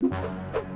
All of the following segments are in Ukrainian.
you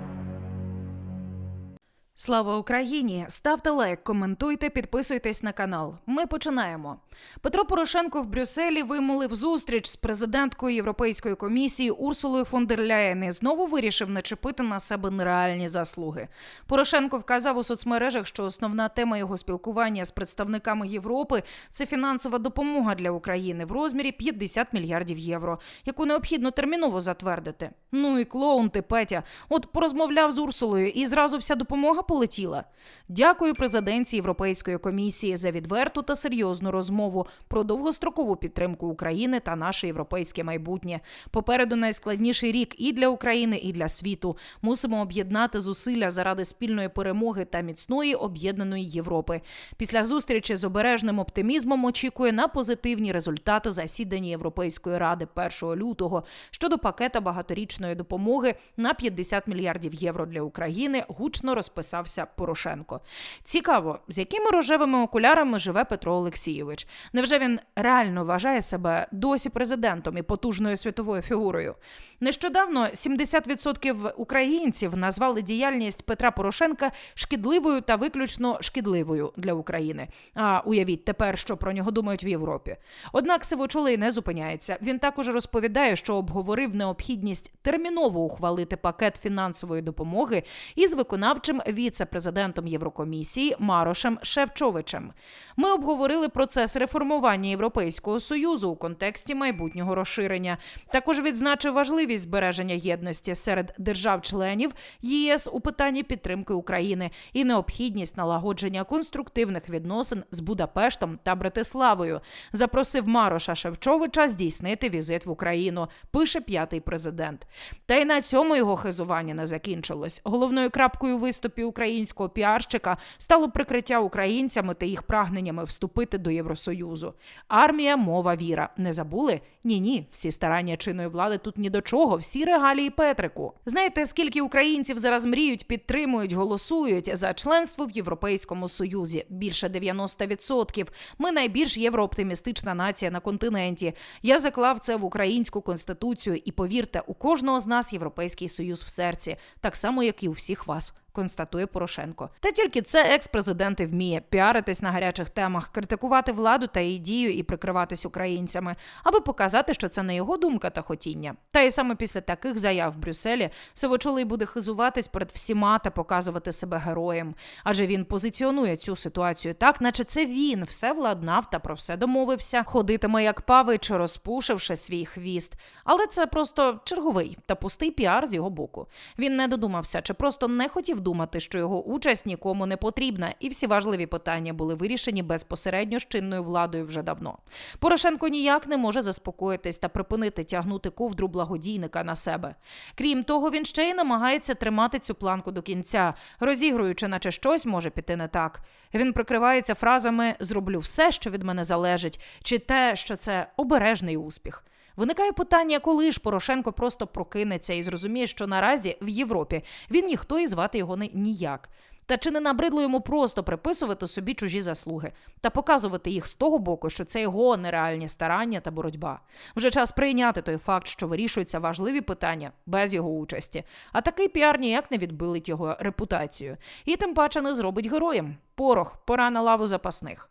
Слава Україні! Ставте лайк, коментуйте, підписуйтесь на канал. Ми починаємо. Петро Порошенко в Брюсселі вимолив зустріч з президенткою Європейської комісії Урсулою фон дер Ляєн і знову вирішив начепити на себе нереальні заслуги. Порошенко вказав у соцмережах, що основна тема його спілкування з представниками Європи це фінансова допомога для України в розмірі 50 мільярдів євро, яку необхідно терміново затвердити. Ну і клоун ти, Петя. От порозмовляв з Урсулою, і зразу вся допомога полетіла. Дякую президенці Європейської комісії за відверту та серйозну розмову про довгострокову підтримку України та наше європейське майбутнє. Попереду найскладніший рік і для України, і для світу. Мусимо об'єднати зусилля заради спільної перемоги та міцної об'єднаної Європи. Після зустрічі з обережним оптимізмом очікує на позитивні результати засідання Європейської ради 1 лютого щодо пакета багаторічної допомоги на 50 мільярдів євро для України. Гучно розписався Порошенко. Цікаво, з якими рожевими окулярами живе Петро Олексійович. Невже він реально вважає себе досі президентом і потужною світовою фігурою? Нещодавно 70% українців назвали діяльність Петра Порошенка шкідливою та виключно шкідливою для України. А уявіть тепер, що про нього думають в Європі. Однак Сивочолий не зупиняється. Він також розповідає, що обговорив необхідність терміново ухвалити пакет фінансової допомоги із виконавчим віце-президентом Єврокомісії Марошем Шевчовичем. Ми обговорили процес реформування Європейського союзу у контексті майбутнього розширення. Також відзначив важливість збереження єдності серед держав-членів ЄС у питанні підтримки України і необхідність налагодження конструктивних відносин з Будапештом та Братиславою. Запросив Мароша Шевчовича здійснити візит в Україну. Пише п'ятий президент. Та й на цьому його хизування не закінчилось. Головною крапкою виступів українського піарщика стало прикриття українцями та їх прагненнями вступити до Євросоюзу. Армія, мова, віра. Не забули? Ні, ні. Всі старання чинної влади тут ні до чого, всі регалії Петрику. Знаєте, скільки українців зараз мріють, підтримують, голосують за членство в Європейському Союзі? Більше 90%. Ми найбільш єврооптимістична нація на континенті. Я заклав це в українську конституцію, і повірте, у кожного з нас європейський союз в серці, так само як і у всіх вас. Констатує Порошенко. Та тільки це екс-президент і вміє піаритись на гарячих темах, критикувати владу та її дію і прикриватись українцями, аби показати, що це не його думка та хотіння. Та й саме після таких заяв в Брюсселі Сивочолий буде хизуватись перед всіма та показувати себе героєм. Адже він позиціонує цю ситуацію так, наче це він все владнав та про все домовився. Ходитиме як павич, розпушивши свій хвіст. Але це просто черговий та пустий піар з його боку. Він не додумався чи просто не хотів думати, що його участь нікому не потрібна, і всі важливі питання були вирішені безпосередньо з чинною владою вже давно. Порошенко ніяк не може заспокоїтись та припинити тягнути ковдру благодійника на себе. Крім того, він ще й намагається тримати цю планку до кінця, розігруючи, наче щось може піти не так. Він прикривається фразами Зроблю все, що від мене залежить, чи те, що це обережний успіх. Виникає питання, коли ж Порошенко просто прокинеться і зрозуміє, що наразі в Європі він ніхто і звати його не ніяк. Та чи не набридло йому просто приписувати собі чужі заслуги та показувати їх з того боку, що це його нереальні старання та боротьба? Вже час прийняти той факт, що вирішуються важливі питання без його участі. А такий піар ніяк не відбилить його репутацію, і тим паче не зробить героєм. Порох, пора на лаву запасних.